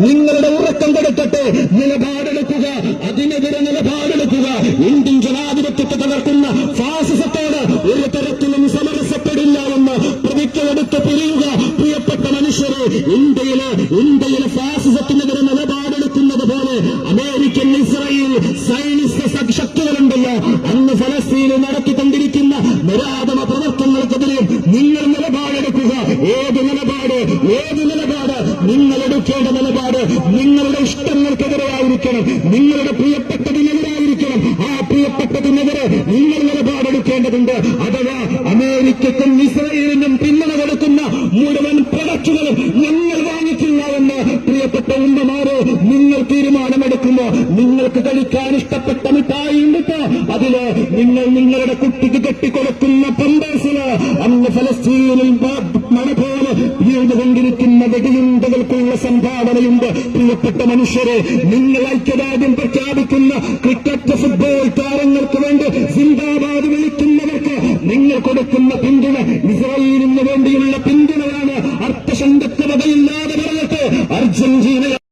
നിങ്ങളുടെ ഉറക്കം കെടുക്കട്ടെ നിലപാടെടുക്കുക. അതിനെതിരെ നിലപാടെടുക്കുക. ഇന്ത്യൻ ജനാധിപത്യത്തെ തകർക്കുന്ന ഫാസിസത്തോട് ഒരു തരത്തിലും സമരസപ്പെടില്ല എന്ന് പ്രതിജ്ഞയെടുത്ത് പിരിയുക. പ്രിയപ്പെട്ട മനുഷ്യരെ ഇന്ത്യയിലെ ഇന്ത്യയിലെ ഫാസിസത്തിനെതിരെ നിലപാടെടുക്കുന്നത് പോലെ അമേരിക്കൻ ഇസ്രായേൽ സൈനിക ശക്തികളുണ്ടല്ലോ. അന്ന് ഫലസ്തീനിൽ നടത്തിക്കൊണ്ടിരിക്കുന്ന നിരാധമ പ്രവർത്തനങ്ങൾക്കെതിരെ നിങ്ങൾ നിലപാടെടുക്കുക ഏത് നിലപാട് ഏത് എടുക്കേണ്ട നിലപാട് നിങ്ങളുടെ ഇഷ്ടങ്ങൾക്കെതിരെയായിരിക്കണം. നിങ്ങളുടെ പ്രിയപ്പെട്ടതിനെതിരായിരിക്കണം. ആ പ്രിയപ്പെട്ടതിനെതിരെ നിങ്ങൾ നിലപാടെടുക്കേണ്ടതുണ്ട്. അഥവാ അമേരിക്കക്കും ഇസ്രയേലിനും പിന്തുണ കൊടുക്കുന്ന മുഴുവൻ പ്രൊഡക്റ്റുകളും ഞങ്ങൾ വാങ്ങിക്കില്ല എന്ന് പ്രിയപ്പെട്ട ഉമ്മമാരെ നിങ്ങൾ തീരുമാനമെടുക്കുമോ നിങ്ങൾക്ക് കഴിക്കാൻ ഇഷ്ടപ്പെട്ട മിഠായി ഉണ്ടിട്ടോ അതിൽ നിങ്ങൾ നിങ്ങളുടെ കുട്ടിക്ക് കെട്ടിക്കൊടുക്കുന്ന പമ്പേഴ്സിന് അന്ന് ഫലസ്തീനിൽ മഴ പോലെ വീണ്ടുകൊണ്ടിരിക്കുന്ന വെടിയുണ്ടകൾക്കുള്ള സംഭാവനയുണ്ട്. പ്രിയപ്പെട്ട മനുഷ്യരെ നിങ്ങൾ ഐക്യദാർഢ്യം പ്രഖ്യാപിക്കുന്ന ക്രിക്കറ്റ് ഫുട്ബോൾ താരങ്ങൾക്ക് വേണ്ടി സിന്ദാബാദ് വിളിക്കുന്നവർക്ക് നിങ്ങൾ കൊടുക്കുന്ന പിന്തുണ ഇസ്രായേലിന് വേണ്ടിയുള്ള പിന്തുണയാണ് അർത്ഥശങ്കത്വതയില്ലാതെ പറഞ്ഞിട്ട് അർജന്റീന